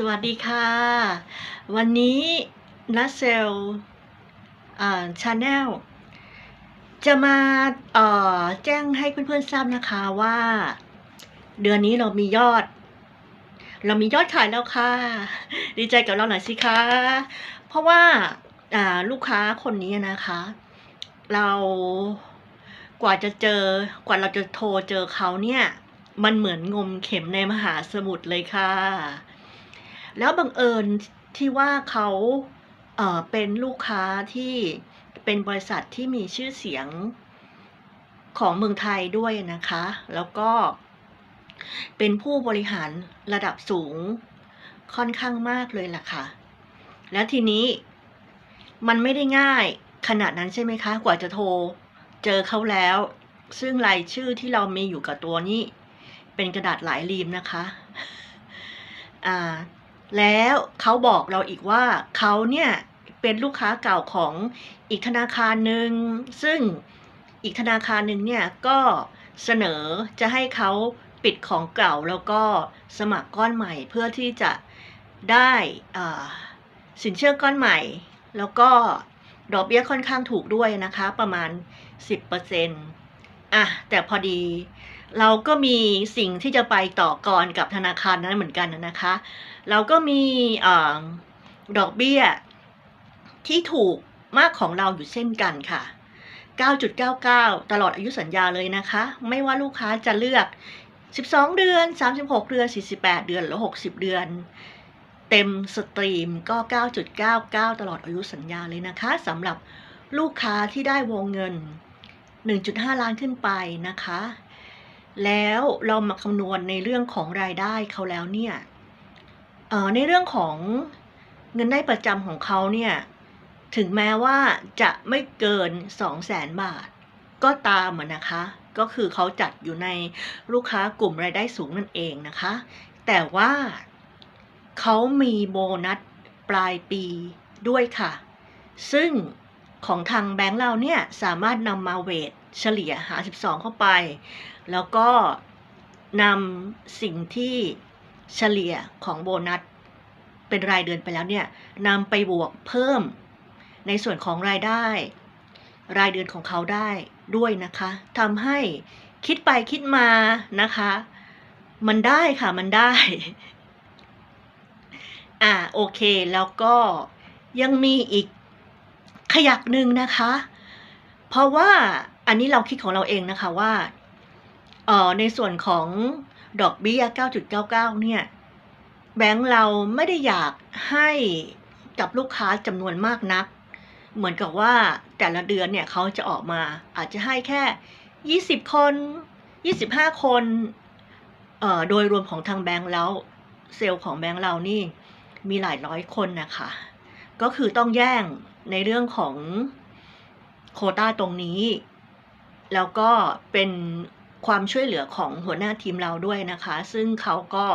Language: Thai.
สวัสดีค่ะ วันนี้นัทเซลชาแนลจะมาแจ้งให้เพื่อนๆทราบนะคะว่า เดือนนี้เรามียอด เรามียอดขายแล้วค่ะ ดีใจกับเราหน่อยสิคะเพราะว่าลูกค้าคนนี้นะคะ เรากว่าจะเจอกว่าเราจะโทรเจอเขาเนี่ยมันเหมือนงมเข็มในมหาสมุทรเลยค่ะ แล้วบังเอิญที่ว่าเขาเออเป็นลูกค้าที่เป็นบริษัทที่มีชื่อเสียงของเมืองไทยด้วยนะคะ แล้วก็เป็นผู้บริหารระดับสูงค่อนข้างมากเลยล่ะค่ะ แล้วทีนี้มันไม่ได้ง่ายขนาดนั้นใช่ไหมคะ กว่าจะโทรเจอเขาแล้ว ซึ่งรายชื่อที่เรามีอยู่กับตัวนี้ เป็นกระดาษหลายรีมนะคะ อ่า แล้วเขาบอกเราอีกว่าเขาเนี่ยเป็นลูกค้าเก่าของอีกธนาคารหนึ่งซึ่งอีกธนาคารหนึ่งเนี่ยก็เสนอจะให้เขาปิดของเก่าแล้วก็สมัครก้อนใหม่เพื่อที่จะได้สินเชื่อก้อนใหม่ แล้วก็ดอกเบี้ยค่อนข้างถูกด้วยนะคะ ประมาณ 10% อะแต่พอดี เราก็มีสิ่งที่จะไปต่อกรกับธนาคารนั้นเหมือนกันนะคะ เราก็มีอดอกเบี้ย ที่ถูกมากของเราอยู่เช่นกันค่ะ 9.99 ตลอดอายุสัญญาเลยนะคะ ไม่ว่าลูกค้าจะเลือก 12 เดือน 36 เดือน 48 เดือนหรือ 60 เดือนเต็มสตรีมก็ 9.99 ตลอดอายุสัญญาเลยนะคะสำหรับลูกค้าที่ได้วงเงิน 1.5 ล้านขึ้นไปนะคะ แล้วเรามาคำนวณในเรื่องของรายได้เขาแล้วเนี่ยในเรื่องของเงินได้ประจำของเขาเนี่ย ถึงแม้ว่าจะไม่เกิน 200,000บาท ก็ตามนะคะ ก็คือเขาจัดอยู่ในลูกค้ากลุ่มรายได้สูงนั่นเองนะคะ แต่ว่าเขามีโบนัสปลายปีด้วยค่ะ ซึ่ง ของทางแบงก์เราเนี่ยสามารถนำมาเวทเฉลี่ยหา 12 เข้าไป แล้วก็นำสิ่งที่เฉลี่ยของโบนัสเป็นรายเดือนไปแล้วเนี่ยนำไปบวกเพิ่มในส่วนของรายได้ รายเดือนของเขาได้ด้วยนะคะทำให้คิดไปคิดมานะคะ มันได้ค่ะมันได้ อ่าโอเคแล้วก็ยังมีอีก ขยักหนึ่งนะคะ เพราะว่าอันนี้เราคิดของเราเองนะคะว่าเอ่อในส่วนของดอกเบี้ย 9.99 เนี่ย แบงก์เราไม่ได้อยากให้กับลูกค้าจำนวนมากนัก เหมือนกับว่าแต่ละเดือนเนี่ยเขาจะออกมาอาจจะให้แค่ 20 คน 25 คนเอ่อโดยรวมของทางแบงก์แล้วเซลล์ของแบงก์เรานี่มีหลายร้อยคนนะคะ ก็คือต้องแย่งในเรื่องของโควต้าตรงนี้ แล้วก็เป็นความช่วยเหลือของหัวหน้าทีมเราด้วยนะคะ ซึ่งเขาก็